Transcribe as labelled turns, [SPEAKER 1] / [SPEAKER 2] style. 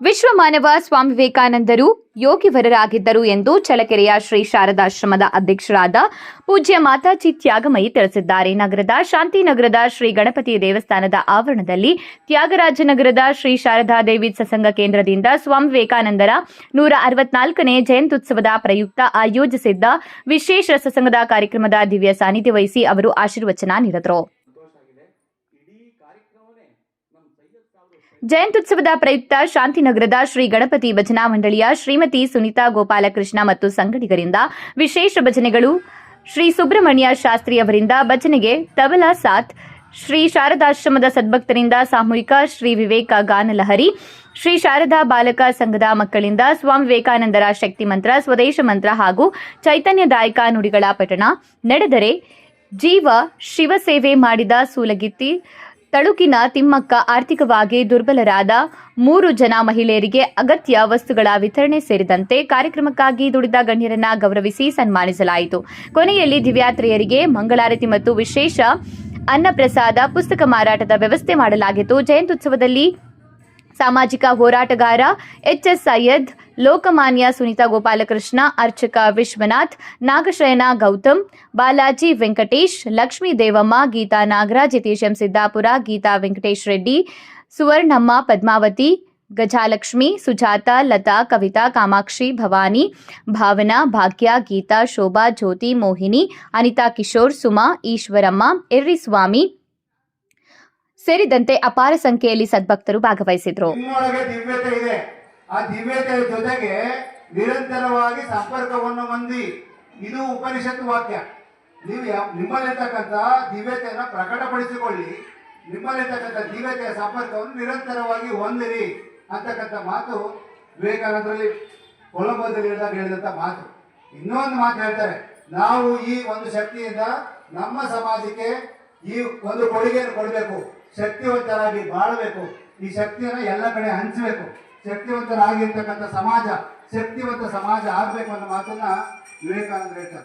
[SPEAKER 1] ವಿಶ್ವ ಮಾನವ ಸ್ವಾಮಿ ವಿವೇಕಾನಂದರು ಯೋಗಿವರರಾಗಿದ್ದರು ಎಂದು ಚಳಕೆರೆಯ ಶ್ರೀ ಶಾರದಾಶ್ರಮದ ಅಧ್ಯಕ್ಷರಾದ ಪೂಜ್ಯ ಮಾತಾಜಿ ತ್ಯಾಗಮಯಿ ತಿಳಿಸಿದ್ದಾರೆ. ನಗರದ ಶಾಂತಿನಗರದ ಶ್ರೀ ಗಣಪತಿ ದೇವಸ್ಥಾನದ ಆವರಣದಲ್ಲಿ ತ್ಯಾಗರಾಜನಗರದ ಶ್ರೀ ಶಾರದಾ ದೇವಿ ಸತ್ಸಂಗ ಕೇಂದ್ರದಿಂದ ಸ್ವಾಮಿ ವಿವೇಕಾನಂದರ ನೂರ ಅರವತ್ನಾಲ್ಕನೇ ಜಯಂತ್ಯುತ್ಸವದ ಪ್ರಯುಕ್ತ ಆಯೋಜಿಸಿದ್ದ ವಿಶೇಷ ಸತ್ಸಂಗದ ಕಾರ್ಯಕ್ರಮದ ದಿವ್ಯ ಸಾನ್ನಿಧ್ಯ ವಹಿಸಿ ಅವರು ಆಶೀರ್ವಚನ ನೀಡಿದರು. ಜಯಂತ್ಯುತ್ಸವದ ಪ್ರಯುಕ್ತ ಶಾಂತಿನಗರದ ಶ್ರೀ ಗಣಪತಿ ಭಜನಾ ಮಂಡಳಿಯ ಶ್ರೀಮತಿ ಸುನೀತಾ ಗೋಪಾಲಕೃಷ್ಣ ಮತ್ತು ಸಂಗಡಿಗರಿಂದ ವಿಶೇಷ ಭಜನೆಗಳು ಶ್ರೀ ಸುಬ್ರಹ್ಮಣ್ಯ ಶಾಸ್ತ್ರಿ ಅವರಿಂದ ಭಜನೆಗೆ ತಬಲಾ ಸಾಥ್, ಶ್ರೀ ಶಾರದಾಶ್ರಮದ ಸದ್ಭಕ್ತರಿಂದ ಸಾಮೂಹಿಕ ಶ್ರೀ ವಿವೇಕ ಗಾನಲಹರಿ, ಶ್ರೀ ಶಾರದಾ ಬಾಲಕ ಸಂಘದ ಮಕ್ಕಳಿಂದ ಸ್ವಾಮಿ ವಿವೇಕಾನಂದರ ಶಕ್ತಿ ಮಂತ್ರ, ಸ್ವದೇಶ ಮಂತ್ರ ಹಾಗೂ ಚೈತನ್ಯದಾಯಕ ನುಡಿಗಳ ಪಠಣ, ನಡೆದರೆ ಜೀವ ಶಿವಸೇವೆ ಮಾಡಿದ ಸೂಲಗಿತ್ತಿ ತಳುಕಿನ ತಿಮ್ಮಕ್ಕ ಆರ್ಥಿಕವಾಗಿ ದುರ್ಬಲರಾದ ಮೂರು ಜನ ಮಹಿಳೆಯರಿಗೆ ಅಗತ್ಯ ವಸ್ತುಗಳ ವಿತರಣೆ ಸೇರಿದಂತೆ ಕಾರ್ಯಕ್ರಮಕ್ಕಾಗಿ ದುಡಿದ ಗಣ್ಯರನ್ನ ಗೌರವಿಸಿ ಸನ್ಮಾನಿಸಲಾಯಿತು. ಕೊನೆಯಲ್ಲಿ ದಿವ್ಯಾತ್ರೆಯರಿಗೆ ಮಂಗಳಾರತಿ ಮತ್ತು ವಿಶೇಷ ಅನ್ನಪ್ರಸಾದ, ಪುಸ್ತಕ ಮಾರಾಟದ ವ್ಯವಸ್ಥೆ ಮಾಡಲಾಗಿತ್ತು. ಜಯಂತ್ಯುತ್ಸವದಲ್ಲಿ ಸಾಮಾಜಿಕ ಹೋರಾಟಗಾರ ಎಚ್ ಎಸ್ ಸೈಯದ್ ಲೋಕಮಾನ್ಯ ಸುನೀತಾ ಗೋಪಾಲಕೃಷ್ಣ ಅರ್ಚಕ ವಿಶ್ವನಾಥ್ ನಾಗಶಯನ ಗೌತಮ್ ಬಾಲಾಜಿ ವೆಂಕಟೇಶ್ ಲಕ್ಷ್ಮೀ ದೇವಮ್ಮ ಗೀತಾ ನಾಗರಾಜ್ ಯತೀಶ್ ಎಂ ಸಿದ್ದಾಪುರ ಗೀತಾ ವೆಂಕಟೇಶ್ ರೆಡ್ಡಿ ಸುವರ್ಣಮ್ಮ ಪದ್ಮಾವತಿ ಗಜಾಲಕ್ಷ್ಮಿ ಸುಜಾತ ಲತಾ ಕವಿತಾ ಕಾಮಾಕ್ಷಿ ಭವಾನಿ ಭಾವನಾ ಭಾಗ್ಯ ಗೀತಾ ಶೋಭಾ ಜ್ಯೋತಿ ಮೋಹಿನಿ ಅನಿತಾ ಕಿಶೋರ್ ಸುಮಾ ಈಶ್ವರಮ್ಮ ಎರ್ರಿಸ್ವಾಮಿ ಸೇರಿದಂತೆ ಅಪಾರ ಸಂಖ್ಯೆಯಲ್ಲಿ ಸದ್ಭಕ್ತರು ಭಾಗವಹಿಸಿದ್ರು.
[SPEAKER 2] ದಿವ್ಯತೆ ಇದೆ. ಆ ದಿವ್ಯತೆಯ ಜೊತೆಗೆ ನಿರಂತರವಾಗಿ ಸಂಪರ್ಕವನ್ನು ಹೊಂದಿ. ಇದು ಉಪನಿಷತ್ತು ವಾಕ್ಯ. ನೀವು ನಿಮ್ಮಲ್ಲಿರ್ತಕ್ಕಂಥ ದಿವ್ಯತೆಯನ್ನು ಪ್ರಕಟಪಡಿಸಿಕೊಳ್ಳಿ. ನಿಮ್ಮಲ್ಲಿರ್ತಕ್ಕಂಥ ದಿವ್ಯತೆಯ ಸಂಪರ್ಕವನ್ನು ನಿರಂತರವಾಗಿ ಹೊಂದಿರಿ ಅಂತಕ್ಕಂಥ ಮಾತು ವಿವೇಕಾನಂದರಲ್ಲಿ ಕೊಲಂಬೋದಲ್ಲಿ ಹೇಳಿದಂಥ ಮಾತು. ಇನ್ನೊಂದು ಮಾತು ಹೇಳ್ತಾರೆ, ನಾವು ಈ ಒಂದು ಶಕ್ತಿಯಿಂದ ನಮ್ಮ ಸಮಾಜಕ್ಕೆ ಈ ಒಂದು ಕೊಡುಗೆಯನ್ನು ಕೊಡಬೇಕು. ಶಕ್ತಿವಂತರಾಗಿ ಬಾಳಬೇಕು. ಈ ಶಕ್ತಿಯನ್ನು ಎಲ್ಲ ಕಡೆ ಹಂಚಬೇಕು. ಶಕ್ತಿವಂತರಾಗಿರ್ತಕ್ಕಂಥ ಸಮಾಜ, ಶಕ್ತಿವಂತ ಸಮಾಜ ಆಗಬೇಕು ಅನ್ನೋ ಮಾತನ್ನ ವಿವೇಕಾನಂದ ಹೇಳ್ತಾರೆ.